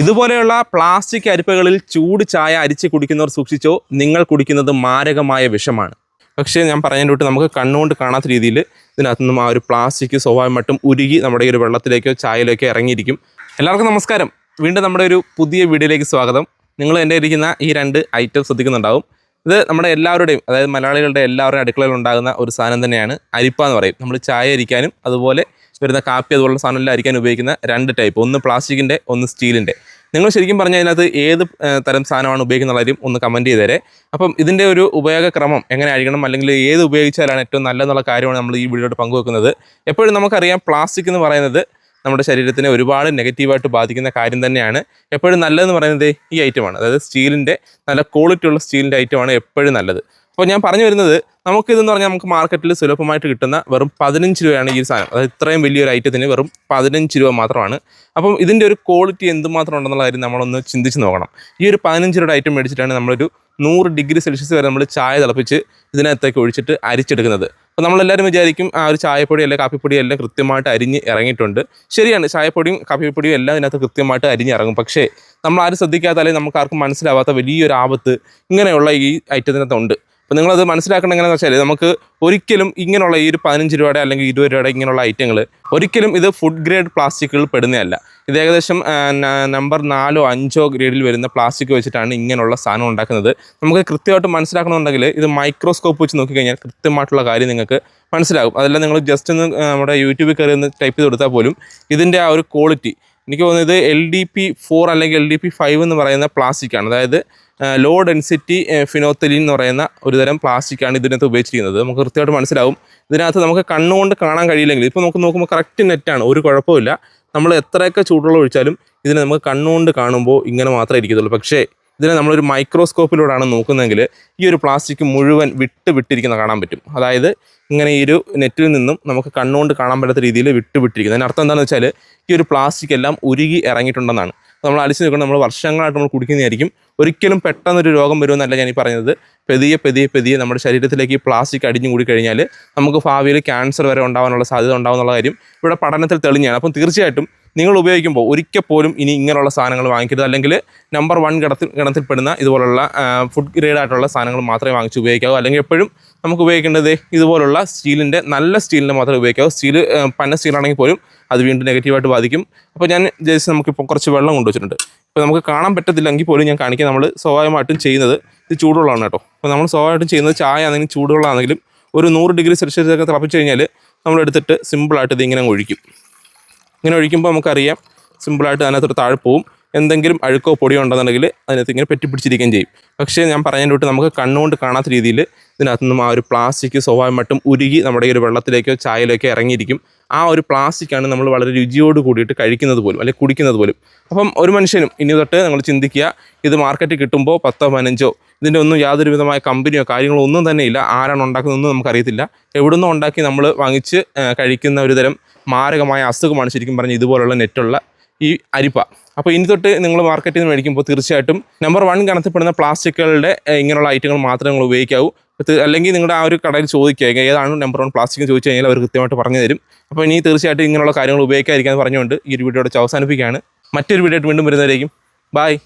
ഇതുപോലെയുള്ള പ്ലാസ്റ്റിക് അരിപ്പകളിൽ ചൂട് ചായ അരിച്ച് കുടിക്കുന്നവർ സൂക്ഷിച്ചോ? നിങ്ങൾ കുടിക്കുന്നത് മാരകമായ വിഷമാണ്. പക്ഷേ ഞാൻ പറഞ്ഞതിന്റെ തൊട്ട് നമുക്ക് കണ്ണുകൊണ്ട് കാണാത്ത രീതിയിൽ ഇതിനകത്തുനിന്നും ആ ഒരു പ്ലാസ്റ്റിക് സ്വാഭാവികമായിട്ടും ഉരുകി നമ്മുടെ ഈ ഒരു വെള്ളത്തിലേക്കോ ചായയിലേക്കോ ഇറങ്ങിയിരിക്കും. എല്ലാവർക്കും നമസ്കാരം. വീണ്ടും നമ്മുടെ ഒരു പുതിയ വീഡിയോയിലേക്ക് സ്വാഗതം. നിങ്ങൾ എന്റെ ഇരിക്കുന്ന ഈ രണ്ട് ഐറ്റം ശ്രദ്ധിക്കുന്നുണ്ടാവും. ഇത് നമ്മുടെ എല്ലാവരുടെയും അതായത് മലയാളികളുടെ എല്ലാവരുടെയും അടുക്കളയിൽ ഉണ്ടാകുന്ന ഒരു സാധനം തന്നെയാണ് അരിപ്പ എന്ന് പറയും. നമ്മൾ ചായ അരിക്കാനും അതുപോലെ വരുന്ന കാപ്പി അതുപോലുള്ള സാധനമെല്ലാം അരിക്കാൻ ഉപയോഗിക്കുന്ന രണ്ട് ടൈപ്പ് ഒന്ന് പ്ലാസ്റ്റിക്കിന്റെ ഒന്ന് സ്റ്റീലിന്റെ നിങ്ങൾ ശരിക്കും പറഞ്ഞാൽ അതിനകത്ത് ഏത് തരം സാധനമാണ് ഉപയോഗിക്കുന്ന കാര്യം ഒന്ന് കമന്റ് ചെയ്തേരെ അപ്പം ഇതിന്റെ ഒരു ഉപയോഗക്രമം എങ്ങനെ അഴിക്കണം അല്ലെങ്കിൽ ഏത് ഉപയോഗിച്ചാലാണ് ഏറ്റവും നല്ലതെന്നുള്ള കാര്യമാണ് നമ്മൾ ഈ വീഡിയോയോട് പങ്കുവെക്കുന്നത്. എപ്പോഴും നമുക്കറിയാം പ്ലാസ്റ്റിക് എന്ന് പറയുന്നത് നമ്മുടെ ശരീരത്തിനെ ഒരുപാട് നെഗറ്റീവായിട്ട് ബാധിക്കുന്ന കാര്യം തന്നെയാണ്. എപ്പോഴും നല്ലതെന്ന് പറയുന്നത് ഈ ഐറ്റമാണ് അതായത് സ്റ്റീലിന്റെ നല്ല ക്വാളിറ്റി ഉള്ള സ്റ്റീലിന്റെ ഐറ്റമാണ് എപ്പോഴും നല്ലത്. അപ്പോൾ ഞാൻ പറഞ്ഞു വരുന്നത് നമുക്കിതെന്ന് പറഞ്ഞാൽ നമുക്ക് മാർക്കറ്റിൽ സുലഭമായിട്ട് കിട്ടുന്ന വെറും പതിനഞ്ച് രൂപയാണ് ഈ സാധനം. അതായത് ഇത്രയും വലിയൊരു ഐറ്റത്തിന് വെറും പതിനഞ്ച് രൂപ മാത്രമാണ്. അപ്പം ഇതിന്റെ ഒരു ക്വാളിറ്റി എന്തുമാത്രം ഉണ്ടെന്നുള്ള കാര്യം നമ്മളൊന്ന് ചിന്തിച്ച് നോക്കണം. ഈ ഒരു പതിനഞ്ച് രൂപയുടെ ഐറ്റം മേടിച്ചിട്ടാണ് നമ്മളൊരു നൂറ് ഡിഗ്രി സെൽഷ്യസ് വരെ നമ്മൾ ചായ തിളപ്പിച്ച് ഇതിനകത്തേക്ക് ഒഴിച്ചിട്ട് അരിച്ചെടുക്കുന്നത്. അപ്പോൾ നമ്മളെല്ലാവരും വിചാരിക്കും ആ ഒരു ചായപ്പൊടി അല്ലെങ്കിൽ കാപ്പിപ്പൊടി എല്ലാം കൃത്യമായിട്ട് അരിഞ്ഞ് ഇറങ്ങിയിട്ടുണ്ട്. ശരിയാണ് ചായപ്പൊടിയും കാപ്പിപ്പൊടിയും എല്ലാം ഇതിനകത്ത് കൃത്യമായിട്ട് അരിഞ്ഞ് ഇറങ്ങും. പക്ഷേ നമ്മൾ ആരും ശ്രദ്ധിക്കാത്ത നമുക്ക് ആർക്കും മനസ്സിലാവാത്ത വലിയൊരു ആപത്ത് ഇങ്ങനെയുള്ള ഈ ഐറ്റത്തിനകത്തുണ്ട് അപ്പോൾ നിങ്ങളത് മനസ്സിലാക്കണം എങ്ങനെയാണെന്ന് വെച്ചാൽ നമുക്ക് ഒരിക്കലും ഇങ്ങനെയുള്ള ഈ ഒരു പതിനഞ്ച് രൂപയുടെ അല്ലെങ്കിൽ ഇരുപത് രൂപയുടെ ഇങ്ങനെയുള്ള ഐറ്റങ്ങൾ ഒരിക്കലും ഇത് ഫുഡ് ഗ്രേഡ് പ്ലാസ്റ്റിക്കുകൾ പെടുന്നതല്ല. ഇത് ഏകദേശം നമ്പർ നാലോ അഞ്ചോ ഗ്രേഡിൽ വരുന്ന പ്ലാസ്റ്റിക് വെച്ചിട്ടാണ് ഇങ്ങനെയുള്ള സാധനം ഉണ്ടാക്കുന്നത്. നമുക്ക് കൃത്യമായിട്ട് മനസ്സിലാക്കണമെന്നുണ്ടെങ്കിൽ ഇത് മൈക്രോസ്കോപ്പ് വെച്ച് നോക്കിക്കഴിഞ്ഞാൽ കൃത്യമായിട്ടുള്ള കാര്യം നിങ്ങൾക്ക് മനസ്സിലാകും. അതെല്ലാം നിങ്ങൾ ജസ്റ്റ് ഒന്ന് നമ്മുടെ യൂട്യൂബിൽ കയറി ഒന്ന് ടൈപ്പ് ചെയ്ത് കൊടുത്താൽ പോലും ഇതിന്റെ ആ ഒരു ക്വാളിറ്റി എനിക്ക് തോന്നുന്നത് എൽ ഡി പി ഫോർ അല്ലെങ്കിൽ എൽ ഡി പി ഫൈവ് എന്ന് പറയുന്ന പ്ലാസ്റ്റിക് ആണ്. അതായത് ലോ ഡെൻസിറ്റി ഫിനോത്തലിൻ എന്ന് പറയുന്ന ഒരു തരം പ്ലാസ്റ്റിക് ആണ് ഇതിനകത്ത് ഉപയോഗിച്ചിരിക്കുന്നത്. നമുക്ക് കൃത്യമായിട്ട് മനസ്സിലാവും. ഇതിനകത്ത് നമുക്ക് കണ്ണുകൊണ്ട് കാണാൻ കഴിയില്ലെങ്കിൽ ഇപ്പോൾ നമുക്ക് നോക്കുമ്പോൾ കറക്റ്റ് നെറ്റാണ് ഒരു കുഴപ്പമില്ല നമ്മൾ എത്രയൊക്കെ ചൂടുള്ള ഒഴിച്ചാലും ഇതിനെ നമുക്ക് കണ്ണുകൊണ്ട് കാണുമ്പോൾ ഇങ്ങനെ മാത്രമേ ഇരിക്കത്തുള്ളൂ. പക്ഷേ ഇതിനെ നമ്മളൊരു മൈക്രോസ്കോപ്പിലൂടെയാണ് നോക്കുന്നതെങ്കിൽ ഈ ഒരു പ്ലാസ്റ്റിക് മുഴുവൻ വിട്ട് വിട്ടിരിക്കുന്ന കാണാൻ പറ്റും. അതായത് ഇങ്ങനെ ഈ ഒരു നെറ്റിൽ നിന്നും നമുക്ക് കണ്ണുകൊണ്ട് കാണാൻ പറ്റാത്ത രീതിയിൽ വിട്ട് വിട്ടിരിക്കുന്നത്. അതിനർത്ഥം എന്താണെന്ന് വെച്ചാൽ ഈ ഒരു പ്ലാസ്റ്റിക് എല്ലാം ഉരുകി ഇറങ്ങിയിട്ടുണ്ടെന്നാണ്. നമ്മൾ അടിച്ചു നിൽക്കണം നമ്മൾ വർഷങ്ങളായിട്ട് നമ്മൾ കുടിക്കുന്നതായിരിക്കും. ഒരിക്കലും പെട്ടെന്നൊരു രോഗം വരുമെന്നല്ല ഞാൻ ഈ പറഞ്ഞത് പെതിയെ പെതിയെ പെതിയെ നമ്മുടെ ശരീരത്തിലേക്ക് പ്ലാസ്റ്റിക് അടിഞ്ഞു കൂടി കഴിഞ്ഞാൽ നമുക്ക് ഭാവിയിൽ ക്യാൻസർ വരെ ഉണ്ടാകാനുള്ള സാധ്യത ഉണ്ടാകുന്നുള്ള കാര്യം ഇവിടെ പഠനത്തിൽ തെളിഞ്ഞാണ് അപ്പം തീർച്ചയായിട്ടും നിങ്ങൾ ഉപയോഗിക്കുമ്പോൾ ഒരിക്കൽ പോലും ഇനി ഇങ്ങനെയുള്ള സാധനങ്ങൾ വാങ്ങിക്കരുത്. അല്ലെങ്കിൽ നമ്പർ വൺ ഗണത്തിൽ ഗണത്തിൽപ്പെടുന്ന ഇതുപോലുള്ള ഫുഡ് ഗ്രേഡ് ആയിട്ടുള്ള സാധനങ്ങൾ മാത്രമേ വാങ്ങിച്ച് ഉപയോഗിക്കാവൂ. അല്ലെങ്കിൽ എപ്പോഴും നമുക്ക് ഉപയോഗിക്കേണ്ടത് ഇതുപോലുള്ള സ്റ്റീലിന്റെ നല്ല സ്റ്റീലിന്റെ മാത്രമേ ഉപയോഗിക്കാവൂ. സ്റ്റീൽ പന്ന സ്റ്റീലാണെങ്കിൽ പോലും അത് വീണ്ടും നെഗറ്റീവായിട്ട് ബാധിക്കും. അപ്പോൾ ഞാൻ ജസ്റ്റ് നമുക്കിപ്പോൾ കുറച്ച് വെള്ളം കൊണ്ടുവച്ചിട്ടുണ്ട്. ഇപ്പോൾ നമുക്ക് കാണാൻ പറ്റത്തില്ലെങ്കിൽ പോലും ഞാൻ കാണിക്കാൻ നമ്മൾ സ്വാഭാവികമായിട്ടും ചെയ്യുന്നത് ഇത് ചൂടുവെള്ളമാണ് കേട്ടോ. അപ്പോൾ നമ്മൾ സ്വാഭാവികമായിട്ടും ചെയ്യുന്നത് ചായ ആണെങ്കിലും ചൂടുവെള്ളമാണെങ്കിലും ഒരു നൂറ് ഡിഗ്രി സെൽഷ്യസൊക്കെ തിളപ്പിച്ച് കഴിഞ്ഞാൽ നമ്മൾ എടുത്തിട്ട് സിമ്പിളായിട്ട് ഇത് ഇങ്ങനെ ഒഴിക്കും. ഇങ്ങനെ ഒഴിക്കുമ്പോൾ നമുക്കറിയാം സിമ്പിളായിട്ട് അതിനകത്തൊരു താഴെ എന്തെങ്കിലും അഴുക്കോ പൊടിയോ ഉണ്ടെന്നുണ്ടെങ്കിൽ അതിനകത്ത് ഇങ്ങനെ പെറ്റിപ്പിടിച്ചിരിക്കുകയും ചെയ്യും. പക്ഷേ ഞാൻ പറയാൻ തൊട്ട് നമുക്ക് കണ്ണുകൊണ്ട് കാണാത്ത രീതിയിൽ ഇതിനകത്തുനിന്നും ആ ഒരു പ്ലാസ്റ്റിക് സ്വാഭാവികമായിട്ടും ഉരുകി നമ്മുടെ ഈ ഒരു വെള്ളത്തിലേക്കോ ചായയിലേക്കോ ഇറങ്ങിയിരിക്കും. ആ ഒരു പ്ലാസ്റ്റിക്കാണ് നമ്മൾ വളരെ രുചിയോട് കൂടിയിട്ട് കഴിക്കുന്നത് പോലും അല്ലെങ്കിൽ കുടിക്കുന്നത് പോലും. അപ്പം ഒരു മനുഷ്യനും ഇനി തൊട്ട് നിങ്ങൾ ചിന്തിക്കുക ഇത് മാർക്കറ്റിൽ കിട്ടുമ്പോൾ പത്തോ പതിനഞ്ചോ ഇതിന്റെ ഒന്നും യാതൊരു വിധമായ കമ്പനിയോ കാര്യങ്ങളോ ഒന്നും തന്നെ ഇല്ല. ആരാണ് ഉണ്ടാക്കുന്നതെന്നും നമുക്കറിയത്തില്ല. എവിടുന്നോ ഉണ്ടാക്കി നമ്മൾ വാങ്ങിച്ച് കഴിക്കുന്ന ഒരു തരം മാരകമായ അസുഖമാണ് ശരിക്കും പറഞ്ഞ് ഇതുപോലുള്ള നെറ്റുള്ള ഈ അരിപ്പ. അപ്പോൾ ഇനി തൊട്ട് നിങ്ങൾ മാർക്കറ്റിൽ നിന്ന് മേടിക്കുമ്പോൾ തീർച്ചയായിട്ടും നമ്പർ വൺ കണത്തിൽപ്പെടുന്ന പ്ലാസ്റ്റിക്കുകളുടെ ഇങ്ങനെയുള്ള ഐറ്റങ്ങൾ മാത്രമേ നിങ്ങൾ ഉപയോഗിക്കാവൂ. അല്ലെങ്കിൽ നിങ്ങളുടെ ആ ഒരു കടയിൽ ചോദിക്കുക ഏതാണ് നമ്പർ വൺ പ്ലാസ്റ്റിക് ചോദിച്ചു കഴിഞ്ഞാൽ അവർ കൃത്യമായിട്ട് പറഞ്ഞു തരും. അപ്പോൾ ഇനി തീർച്ചയായിട്ടും ഇങ്ങനെയുള്ള കാര്യങ്ങൾ ഉപയോഗിക്കാതിരിക്കാൻ പറഞ്ഞുകൊണ്ട് ഈ ഒരു വീഡിയോയുടെ അവസാനിപ്പിക്കുകയാണ്. മറ്റൊരു വീഡിയോ ആയിട്ട് വീണ്ടും വരുന്നതായിരിക്കും ബായ്